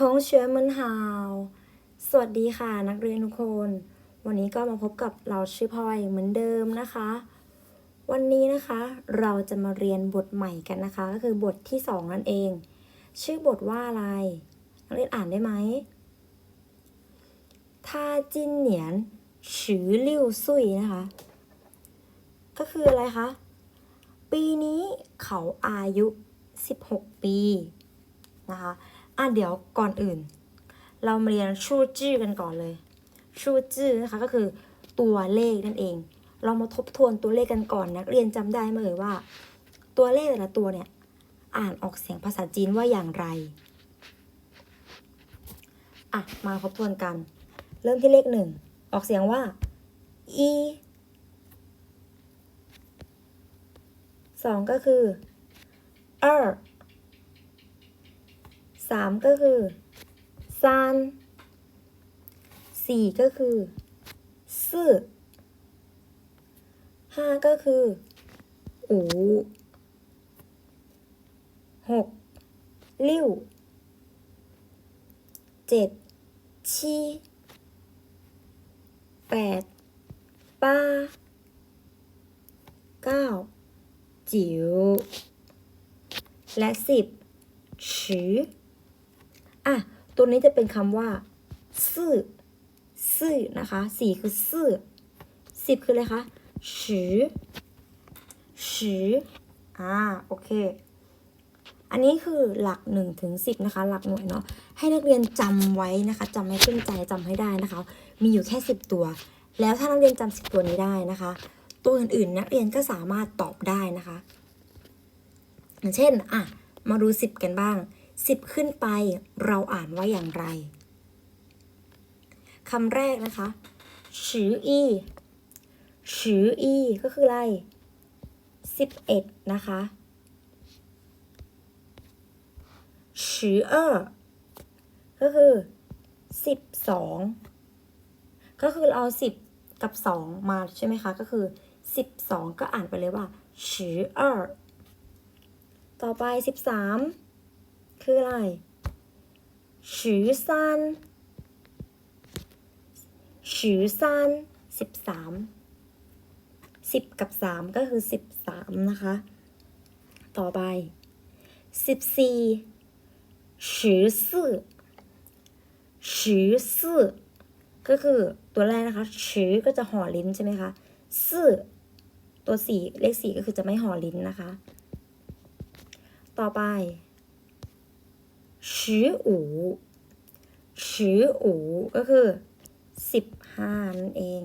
ทงเชื้อมันหาว สวัสดีค่ะนักเรียนทุกคน วันนี้ก็มาพบกับเราชื่อพลอยเหมือนเดิมนะคะ วันนี้นะคะเราจะมาเรียนบทใหม่กันนะคะ ก็คือบทที่สองนั่นเอง ชื่อบทว่าอะไร นักเรียนอ่านได้ไหมท่าจินเหนียนชือลิ่วซุยนะคะ ก็คืออะไรคะ ปีนี้เขาอายุ 16 ปีนะคะ อะเดี๋ยวก่อนอื่น เรามาเรียนชูจื้อกันก่อนเลย ชูจื้อนะคะก็คือตัวเลขนั่นเอง เรามาทบทวนตัวเลขกันก่อนนักเรียนจำได้ไหมเอ่ยว่า ตัวเลขแต่ละตัวเนี่ย อ่านออกเสียงภาษาจีนว่าอย่างไรอะมาทบทวนกัน เริ่มที่เลขหนึ่งออกเสียงว่าอีสองก็คือ二 สามก็คือซานสี่ก็คือซื่อห้าก็คืออูหกลิ้วเจ็ดชีแปดป้าเก้าจิ๋วและสิบชือ อะ ตัวนี้จะเป็นคำว่าซื่อซื่อนะคะสี่คือซื่อสิบคืออะไรคะชือชืออ่า โอเค อันนี้คือหลัก1นถึงสินะคะ หลักหน่วยเนาะ ให้นักเรียนจำไว้นะคะจำให้ขึ้นใจจำให้ได้นะคะ มีอยู่แค่10ตัว แล้วถ้านักเรียนจำสิบตัวนี้ได้นะคะ ตัวอื่นๆ นักเรียนก็สามารถตอบได้นะคะ อย่างเช่น อะ มาดู10กันบ้าง 10 ขึ้นไปเราอ่านว่าอย่างไรคำแรกนะคะชืออีชืออีก็คืออะไร11นะคะชือเออก็คือ12ก็คือเราเอา10กับ2มาใช่ไหมคะ ก็คือ12ก็อ่านไปเลยว่าชือเออต่อไป13 คืออะไรชือซันชือซันสิบสามสิบกับสามก็คือสิบสามนะคะ ต่อไปสิบสี่ชือสื่อชือสื่อก็คือตัวแรกนะคะชือก็จะห่อลิ้นใช่ไหมคะสื่อตัวสี่เลขสี่ก็คือจะไม่ห่อลิ้นนะคะ ต่อไป ชืออูชืออูก็คือสิบห้านั่นเอง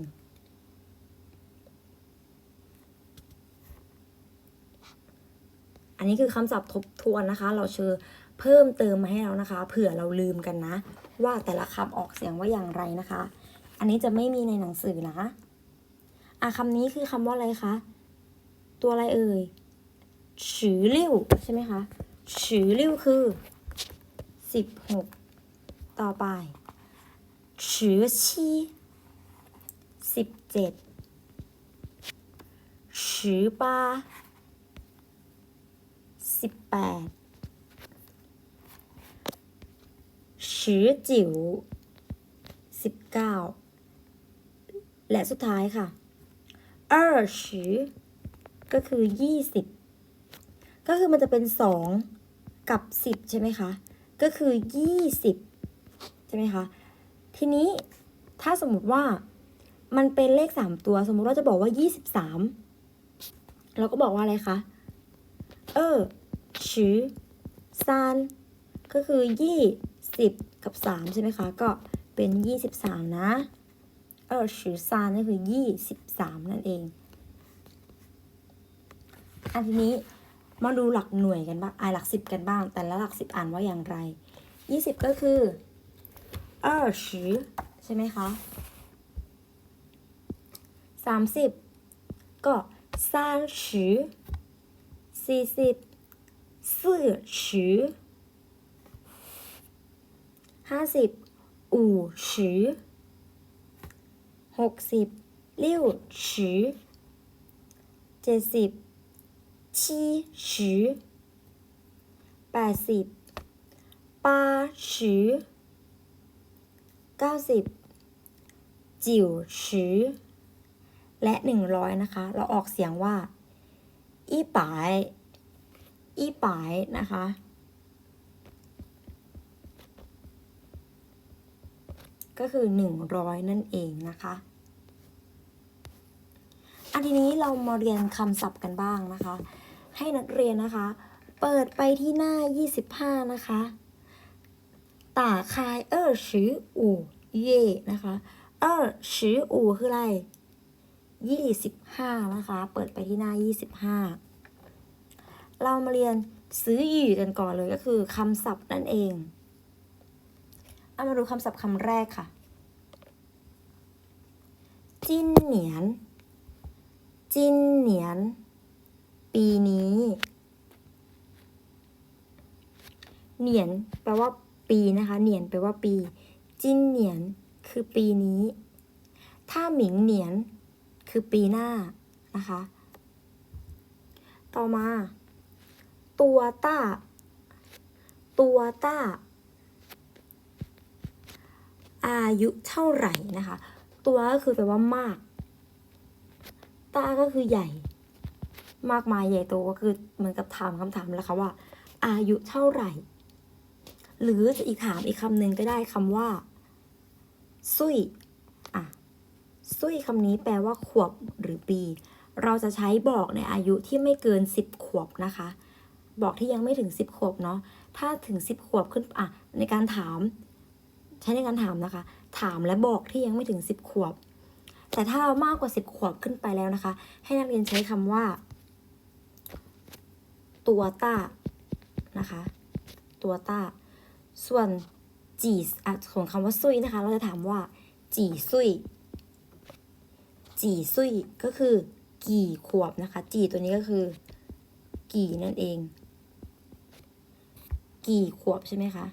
อันนี้คือคำศัพท์ทบทวนนะคะ เราเชื่อเพิ่มเติมมาให้เรานะคะ เผื่อเราลืมกันนะ ว่าแต่ละคำออกเสียงว่าอย่างไรนะคะ อันนี้จะไม่มีในหนังสือนะอะคำนี้คือคำว่าอะไรคะ ตัวอะไรเอ่ยชือลิ่วใช่ไหมคะชือลิ่วคือ สิบหกต่อไปชือชีสิบเจ็ดชือปาสิบแปดชือจิ๋วสิบเก้าและสุดท้ายค่ะ二十ก็คือยี่สิบก็คือมันจะเป็นสองกับสิบใช่ไหมคะ ก็คือยี่สิบใช่ไหมคะ ทีนี้ถ้าสมมติว่ามันเป็นเลขสามตัว สมมุติว่าจะบอกว่ายี่สิบสามเราก็บอกว่าอะไรคะเออชือซานก็คือยี่สิบกับสามใช่ไหมคะ ก็เป็นยี่สิบสามนะ เออชือซานก็คือยี่สิบสามนั่นเอง อันทีนี้ มาดูหลักหน่วยกันบ้างอ่าหลักสิบกันบ้าง แต่ละหลักสิบอ่านว่าอย่างไรยี่สิบก็คือเออชือใช่ไหมคะสามสิบก็ซานชือสี่สิบสี่ชือห้าสิบอู่ชือหกสิบลิ้วชือเจ็ดสิบ 七十แปดสิบปาสิเก้าสิบจิ๋วชืและหนึ่งร้อยนะคะ เราออกเสียงว่า อีป๋ายอีป๋ายนะคะก็คือหนึ่งร้อยนั่นเองนะคะ อันทีนี้เรามาเรียนคำศัพท์กันบ้างนะคะ ให้นักเรียนนะคะ เปิดไปที่หน้า 25 นะคะต่าคายเออชืออู่เย่นะคะเออชืออู่คืออะไร25นะคะ เปิดไปที่หน้า25เรามาเรียนซื้อหยี่กันก่อนเลยก็คือคำศัพท์นั่นเองเอามาดูคำศัพท์คำแรกค่ะ จิ้นเหนียน จิ้นเหนียน ปีนี้ เหนียนแปลว่าปีนะคะ เหนียนแปลว่าปี จิ้นเหนียนคือปีนี้ ถ้าหมิงเหนียนคือปีหน้านะคะ ต่อมา ตัวต้า ตัวต้า อายุเท่าไหร่นะคะ ตัวก็คือแปลว่ามาก ต้าก็คือใหญ่ มากมายใหญ่โตก็คือเหมือนกับถามคำถามแล้วค่ะว่า อายุเท่าไหร่ หรือจะอีกถามอีกคำหนึ่งก็ได้คำว่าซุยอะซุยคำนี้แปลว่าขวบหรือปี เราจะใช้บอกในอายุที่ไม่เกิน 10 ขวบนะคะ บอกที่ยังไม่ถึง 10 ขวบเนาะถ้าถึง 10 ขวบขึ้นอะในการถาม ใช้ในการถามนะคะ ถามและบอกที่ยังไม่ถึง 10 ขวบ แต่ถ้ามากกว่า 10 ขวบขึ้นไปแล้วนะคะ ให้นักเรียนใช้คำว่า ตัวต้านะคะ ตัวต้า ส่วนจีอะของคำว่าซุยนะคะ เราจะถามว่า จีซุย จีซุยก็คือ กี่ขวบนะคะ จีตัวนี้ก็คือ กี่นั่นเอง กี่ขวบใช่ไหมคะ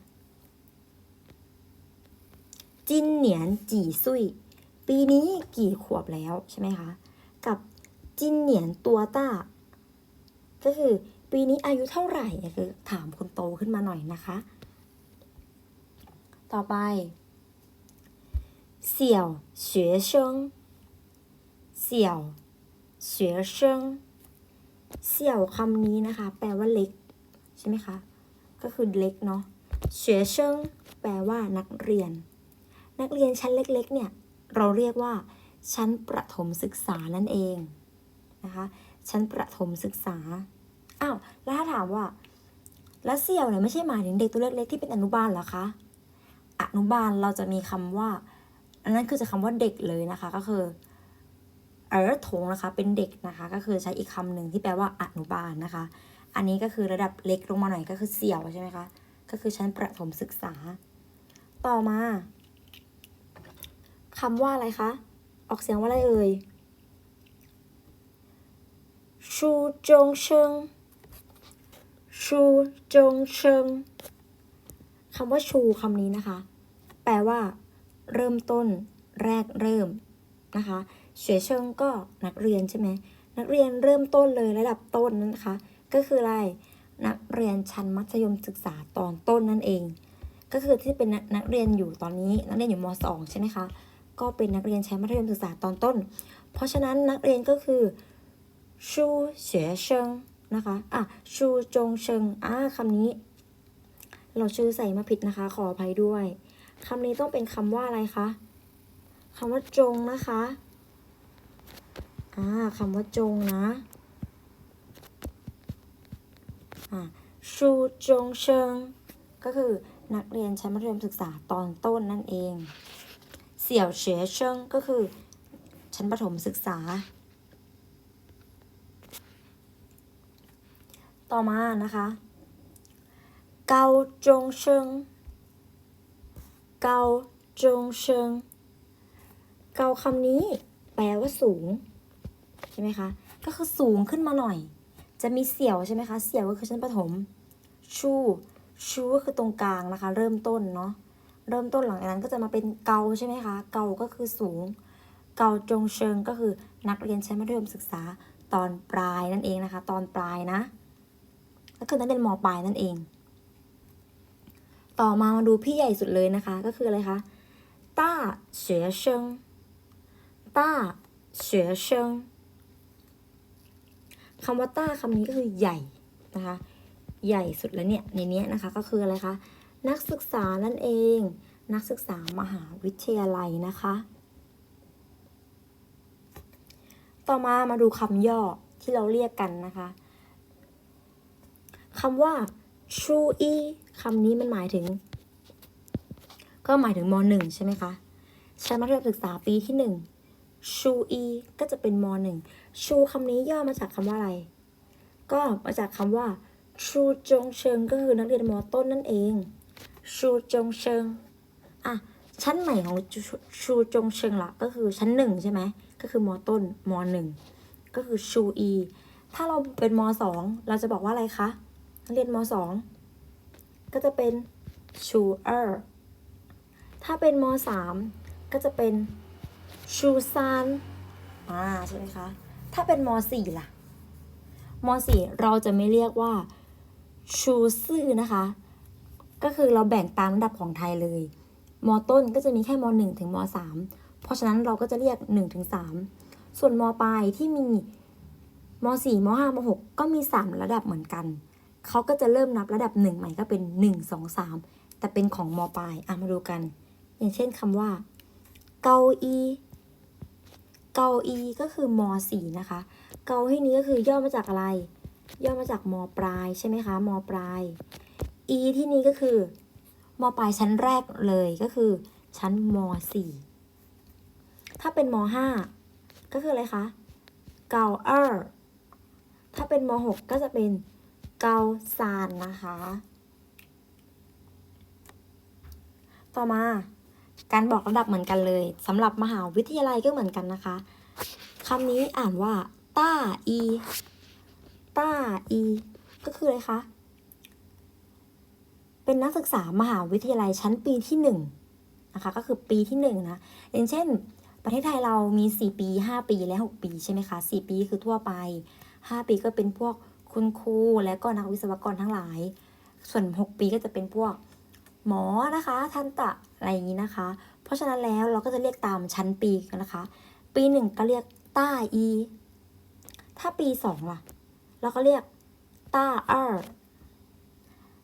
จินเหนียนจีซุยปีนี้กี่ขวบแล้วใช่ไหมคะ กับจินเหนียนตัวต้า ก็คือ ปีนี้อายุเท่าไหร่เนี่ยคือถามคนโตขึ้นมาหน่อยนะคะ ต่อไป เสี่ยว学生เสี่ยว学生เสี่ยวคำนี้นะคะ แปลว่าเล็ก ใช่ไหมคะ ก็คือเล็กเนาะ学生แปลว่านักเรียน นักเรียนชั้นเล็กๆ เนี่ย เราเรียกว่า ชั้นประถมศึกษานั่นเองนะคะ ชั้นประถมศึกษา อ้าวแล้วถ้าถามว่าแล้วเสี่ยวเนี่ยไม่ใช่หมายถึงเด็กตัวเล็กๆที่เป็นอนุบาลเหรอคะอนุบาลเราจะมีคำว่าอันนั้นคือจะคำว่าเด็กเลยนะคะ ก็คือเออถงนะคะ เป็นเด็กนะคะ ก็คือใช้อีกคำหนึ่งที่แปลว่าอนุบาลนะคะ อันนี้ก็คือระดับเล็กลงมาหน่อยก็คือเสี่ยวใช่ไหมคะ ก็คือชั้นประถมศึกษา ต่อมาคำว่าอะไรคะ ออกเสียงว่าอะไรเอ่ยชูจงเชิง ชูจงเชิงคำว่าชูคำนี้นะคะ แปลว่า เริ่มต้น แรกเริ่มนะคะเฉยเชิงก็นักเรียนใช่ไหมนักเรียนเริ่มต้นเลยระดับต้นนั้นนะคะ ก็คืออะไรนักเรียนชั้นมัธยมศึกษาตอนต้นนั่นเอง ก็คือที่เป็นนักนักเรียนอยู่ตอนนี้ นักเรียนอยู่ม .2 ใช่ไหมคะก็เป็นนักเรียนชั้นมัธยมศึกษาตอนต้น เพราะฉะนั้นนักเรียนก็คือชูเฉยเชิง นะคะอะชูจงเชิงอ่าคำนี้ เราชื่อใส่มาผิดนะคะ ขออภัยด้วยคำนี้ต้องเป็นคำว่าอะไรคะคำว่าจงนะคะอ่าคำว่าจงนะอ่าชูจงเชิง ก็คือนักเรียนชั้นมัธยมศึกษาตอนต้นนั่นเอง เสี่ยวเฉยเชิงก็คือชั้นประถมศึกษา ต่อมานะคะเกาจงเชิงเกาจงเชิงเกาคำนี้แปลว่าสูง ใช่ไหมคะ ก็คือสูงขึ้นมาหน่อย จะมีเสี่ยวใช่ไหมคะ เสี่ยวก็คือชั้นประถม ชู ชูก็คือตรงกลางนะคะ เริ่มต้นเนาะเริ่มต้นหลังจากนั้นก็จะมาเป็นเกาใช่ไหมคะ เกาก็คือสูง เกาจงเชิงก็คือนักเรียนชั้นมัธยมศึกษาตอนปลายนั่นเองนะคะ ตอนปลายนะ ก็คือนักเรียนมปลายนั่นเอง ต่อมามาดูพี่ใหญ่สุดเลยนะคะ ก็คืออะไรคะต้าเฉียเชิงต้าเฉียเชิงคำว่าต้าคำนี้ก็คือใหญ่นะคะ ใหญ่สุดแล้วเนี่ยในนี้นะคะก็คืออะไรคะนักศึกษานั่นเอง นักศึกษามหาวิทยาลัยนะคะ ต่อมามาดูคำย่อที่เราเรียกกันนะคะ คำว่าชูอีคำนี้มันหมายถึง ก็หมายถึงมหนึ่งใช่ไหมคะชั้นมัธยมศึกษาปีที่หนึ่งชูอีก็จะเป็นมหนึ่งชูคำนี้ย่อมาจากคำว่าอะไร ก็มาจากคำว่าชูจงเชิงก็คือนักเรียนมต้นนั่นเองชูจงเชิงอะชั้นใหม่ของชูจงเชิงละก็คือชั้นหนึ่งใช่ไหมก็คือมต้นมหนึ่งก็คือชูอีถ้าเราเป็นมสองเราจะบอกว่าอะไรคะ เรียนมสองก็จะเป็นชูเออร์ถ้าเป็นมสามก็จะเป็นชูซานอ่าใช่ไหมคะ ถ้าเป็นมสี่ล่ะมสี่เราจะไม่เรียกว่า ชูซื่อนะคะ ก็คือเราแบ่งตามระดับของไทยเลยมต้นก็จะมีแค่มหนึ่งถึงมสามเพราะฉะนั้นเราก็จะเรียกหนึ่งถึงสามส่วนมปลายที่มีมสี่มห้ามหกก็มีสามระดับเหมือนกัน เขาก็จะเริ่มนับระดับหนึ่งใหม่ก็เป็นหนึ่งสองสามแต่เป็นของมปลายอะมาดูกัน อย่างเช่นคำว่า เกาอีเกาอีก็คือมสี่นะคะ เกาที่นี้ก็คือย่อมาจากอะไร ย่อมาจากมปลายใช่ไหมคะมปลายอีที่นี้ก็คือมปลายชั้นแรกเลยก็คือ ชั้นมสี่ถ้าเป็นมห้าก็คืออะไรคะ เกาเออร์ถ้าเป็นมหกก็จะเป็น เกาซานนะคะ ต่อมาการบอกระดับเหมือนกันเลยสำหรับมหาวิทยาลัยก็เหมือนกันนะคะคำนี้อ่านว่าต้าอีต้าอีก็คืออะไรคะเป็นนักศึกษามหาวิทยาลัยชั้นปีที่หนึ่งนะคะก็คือปีที่หนึ่งนะอย่างเช่น ประเทศไทยเรามี 4 ปี 5 ปีและ 6 ปีใช่ไหมคะ 4 ปีคือทั่วไป 5 ปีก็เป็นพวก คุณครูและก็นักวิศวกรทั้งหลาย ส่วน 6 ปีก็จะเป็นพวกหมอนะคะ ทันตะอะไรอย่างนี้นะคะ เพราะฉะนั้นแล้วเราก็จะเรียกตามชั้นปีกันนะคะ ปีหนึ่งก็เรียกต้าอี ถ้าปีสองล่ะ เราก็เรียกต้าเออร์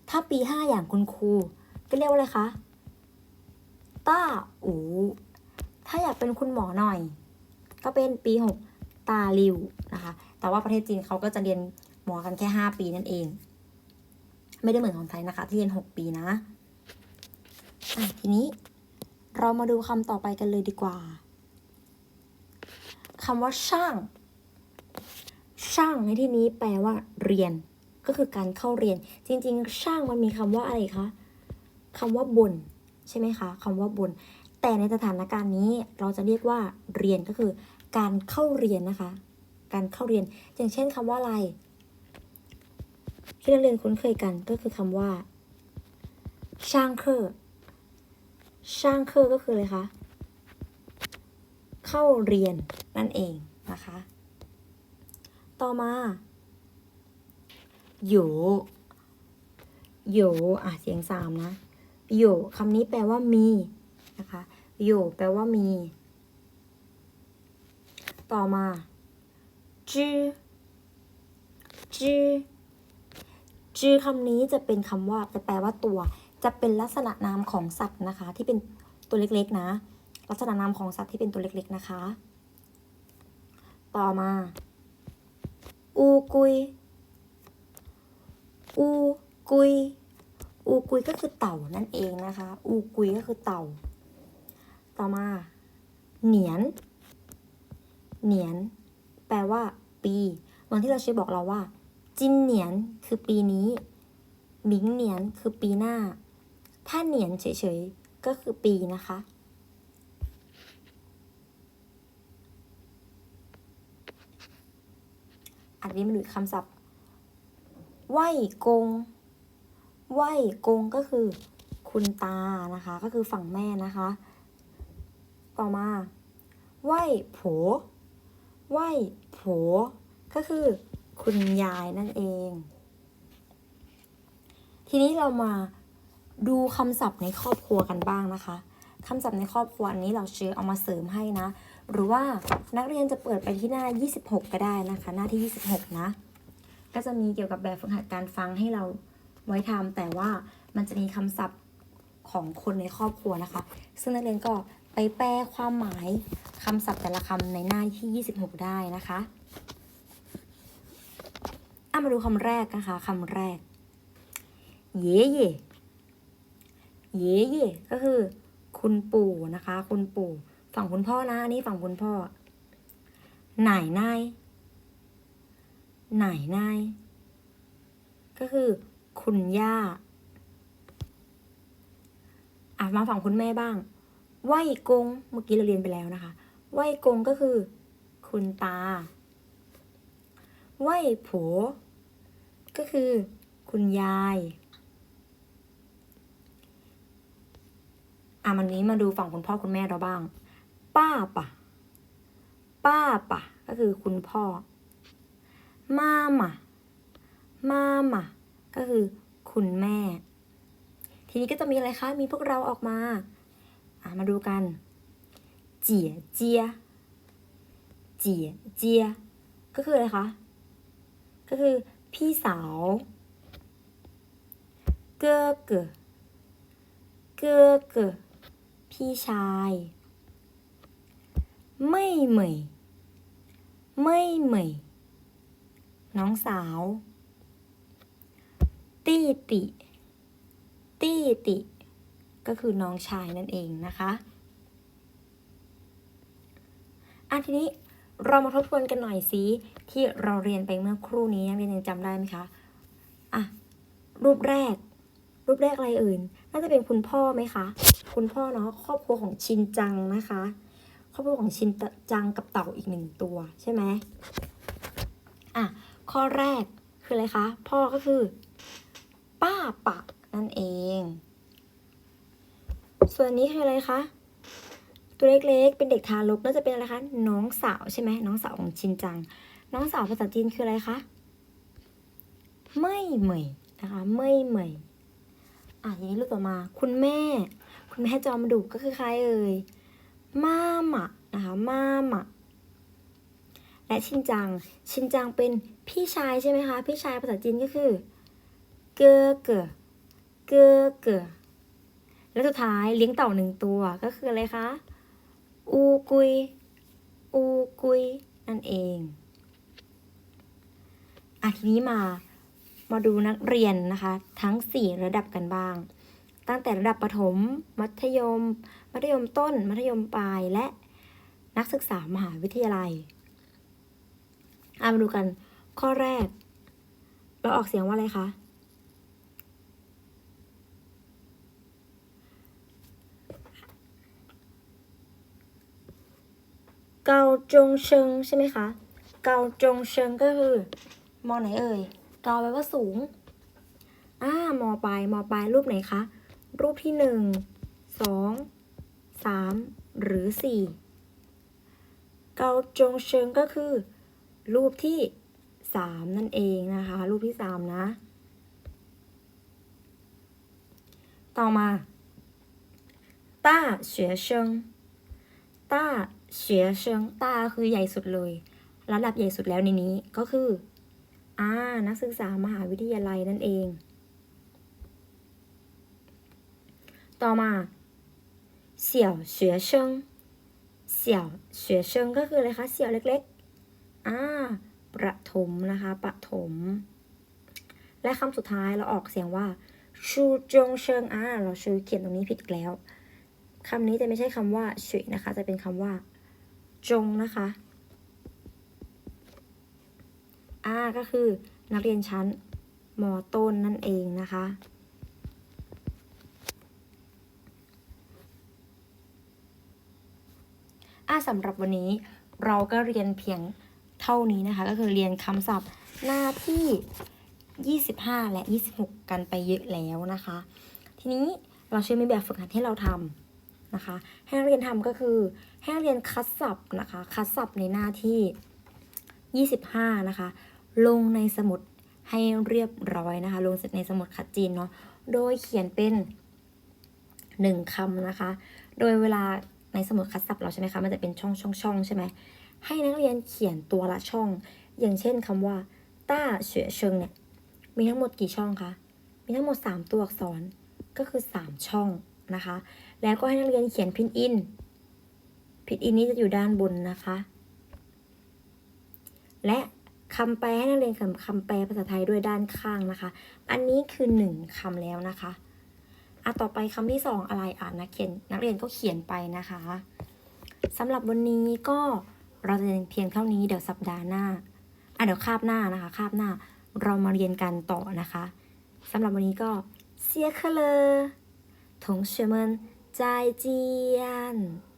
ถ้าปีห้าอย่างคุณครูก็เรียกว่าอะไรคะต้าอูถ้าอยากเป็นคุณหมอหน่อย ก็เป็นปีหกตาลิวนะคะ แต่ว่าประเทศจีนเขาก็จะเรียน หมอกันแค่ห้าปีนั่นเอง ไม่ได้เหมือนของไทยนะคะ ที่เรียนหกปีนะะทีนี้เรามาดูคำต่อไปกันเลยดีกว่าคำว่าช่าง ช่างในที่นี้แปลว่า เรียน ก็คือการเข้าเรียน จริง ๆ ช่างมันมีคำว่าอะไรคะคำว่าบนใช่ไหมคะคำว่าบน แต่ในสถานการณ์นี้เราจะเรียกว่าเรียนก็คือ การเข้าเรียนนะคะ การเข้าเรียน อย่างเช่นคำว่าอะไร ที่นักเรียนคุ้นเคยกันก็คือคำว่าช่างเคอร์ช่างเคอร์ก็คืออะไรคะ เข้าเรียนนั่นเองนะคะ ต่อมาโยโยอะเสียงสามนะโยคำนี้แปลว่ามีนะคะโยแปลว่ามี ต่อมาจื้อจื้อ จือคำนี้จะเป็นคำว่าจะแปลว่าตัว จะเป็นลักษณะนามของสัตว์นะคะ ที่เป็นตัวเล็กๆนะ ลักษณะนามของสัตว์ที่เป็นตัวเล็กๆนะคะ ต่อมา อูกุย อูกุย อูกุยก็คือเต่านั่นเองนะคะ อูกุยก็คือเต่า ต่อมา เหนียน เหนียน แปลว่า ปีวันที่เราใช้บอกเราว่า จินเหนียนคือปีนี้หมิงเหนียนคือปีหน้า ถ้าเหนียนเฉยๆ ก็คือปีนะคะ อันนี้มันดูคำศัพท์ไหวกงไหวกงก็คือ คุณตานะคะ ก็คือฝั่งแม่นะคะ ต่อมาไหวโผไหวโผก็คือ คุณยายนั่นเอง ทีนี้เรามาดูคำศัพท์ในครอบครัวกันบ้างนะคะคำศัพท์ในครอบครัวอันนี้เราเชื่อเอามาเสริมให้นะ หรือว่านักเรียนจะเปิดไปที่หน้า 26 ก็ได้นะคะ หน้าที่ 26 นะ ก็จะมีเกี่ยวกับแบบฝึกหัดการฟังให้เราไว้ทำแต่ว่ามันจะมีคำศัพท์ของคนในครอบครัวนะคะ ซึ่งนักเรียนก็ไปแปลความหมายคำศัพท์แต่ละคำในหน้าที่ 26 ได้นะคะอะ มาดูคำแรกนะคะคำแรก เย่เย่เย่เย่ก็คือ คุณปู่นะคะ คุณปู่ ฝั่งคุณพ่อนะอันนี้ฝั่งคุณพ่อไหนนายไหนนายก็คือ คุณย่าอะมาฝั่งคุณแม่บ้างไหวกงเมื่อกี้เราเรียนไปแล้วนะคะไหวกงก็คือ คุณตาไหวผัว ก็คือ คุณยายอะมันนี้มาดูฝั่งคุณพ่อคุณแม่เราบ้าง ป้าปะป้าปะก็คือคุณพ่อ มามามามาก็คือคุณแม่ ทีนี้ก็จะมีอะไรคะ มีพวกเราออกมา อะมาดูกัน เจี๋ยเจีย เจี๋ยเจีย ก็คืออะไรคะ ก็คือ พี่สาว เกอเกอเกอเกอพี่ชาย ไม่เหมยไม่เหมยน้องสาว ตี้ติ ตี้ติ ก็คือน้องชายนั่นเองนะคะอะทีนี้ เรามาทบทวนกันหน่อยสิที่เราเรียนไปเมื่อครู่นี้นักเรียนยังจำได้ไหมคะอะรูปแรก รูปแรกอะไรเอ่ยน่าจะเป็นคุณพ่อไหมคะ คุณพ่อเนาะครอบครัวของชินจังนะคะ ครอบครัวของชินจังกับเต่าอีกหนึ่งตัวใช่ไหมอะข้อแรกคืออะไรคะ พ่อก็คือ ป้าปะนั่นเอง ส่วนนี้คืออะไรคะ ตัวเล็กๆ เป็นเด็กทารกน่าจะเป็นอะไรคะ น้องสาวใช่ไหมน้องสาวของชินจัง น้องสาวภาษาจีนคืออะไรคะ ไม่เหมยนะคะ ไม่เหมยอะทีนี้รูปต่อมา คุณแม่ คุณแม่จอมดุก็คือใครเอ่ยม่ามะนะคะม่ามะและชินจัง ชินจังเป็นพี่ชายใช่ไหมคะ พี่ชายภาษาจีนก็คือ เกอเกอเกอเกอและสุดท้ายเลี้ยงเต่าหนึ่งตัวก็คืออะไรคะ อูกุย อูกุย นั่นเองอะทีนี้มามาดูนักเรียนนะคะ ทั้ง 4 ระดับกันบ้าง ตั้งแต่ระดับประถม มัธยม มัธยมต้น มัธยมปลาย และนักศึกษามหาวิทยาลัยอะมาดูกัน ข้อแรก เราออกเสียงว่าอะไรคะ เกาจงเชิงใช่ไหมคะ เกาจงเชิงก็คือมอไหนเอ่ย เกาแปลว่าสูง อ่ามอปลายมอปลายรูปไหนคะ รูปที่หนึ่งสองสามหรือสี่เกาจงเชิงก็คือ รูปที่สามนั่นเองนะคะ รูปที่สามนะ ต่อมาต้าเฉเชิงต้า เฉียเชิงต้าคือใหญ่สุดเลย ระดับใหญ่สุดแล้วในนี้ก็คืออ่านักศึกษามหาวิทยาลัยนั่นเอง ต่อมาเสี่ยวเฉียเชิงเสี่ยวเฉียเชิงก็คืออะไรคะเสี่ยวเล็กๆอ่าประถมนะคะประถม และคำสุดท้ายเราออกเสียงว่าชูจงเชิงอ่าเราชูเขียนตรงนี้ผิดอีกแล้วคำนี้จะไม่ใช่คำว่าฉุยนะคะ จะเป็นคำว่า จงนะคะอ่าก็คือนักเรียนชั้นมต้นนั่นเองนะคะอ่าสำหรับวันนี้เราก็เรียนเพียงเท่านี้นะคะ ก็คือเรียนคำศัพท์หน้าที่ 25 และ 26 กันไปเยอะแล้วนะคะ ทีนี้เราเชื่อมีแบบฝึกหัดให้เราทำ นะคะ ให้นักเรียนทำก็คือให้นักเรียนคัดศัพท์นะคะคัดศัพท์ในหน้าที่ 25 นะคะ ลงในสมุดให้เรียบร้อยนะคะ ลงในสมุดคัดจีนเนาะโดยเขียนเป็นหนึ่งคำนะคะ โดยเวลาในสมุดคัดศัพท์เราใช่ไหมคะมันจะเป็นช่องช่องช่องใช่ไหมให้นักเรียนเขียนตัวละช่อง อย่างเช่นคำว่าต้าเฉวยเชิงเนี่ยมีทั้งหมดกี่ช่องคะมีทั้งหมด 3 ตัวอักษรก็คือ 3 ช่อง นะคะ แล้วก็ให้นักเรียนเขียนพินอิน พินอินนี้จะอยู่ด้านบนนะคะ และคำแปลให้นักเรียนเขียนคำแปลภาษาไทยด้วยด้านข้างนะคะ อันนี้คือหนึ่งคำแล้วนะคะอะต่อไปคำที่สองอะไรอะนักเขียนนักเรียนก็เขียนไปนะคะสำหรับวันนี้ก็เราจะเรียนเพียงเท่านี้เดี๋ยวสัปดาห์หน้าอะเดี๋ยวคาบหน้านะคะคาบหน้าเรามาเรียนกันต่อนะคะสำหรับวันนี้ก็เสียเคเล 同学们再见。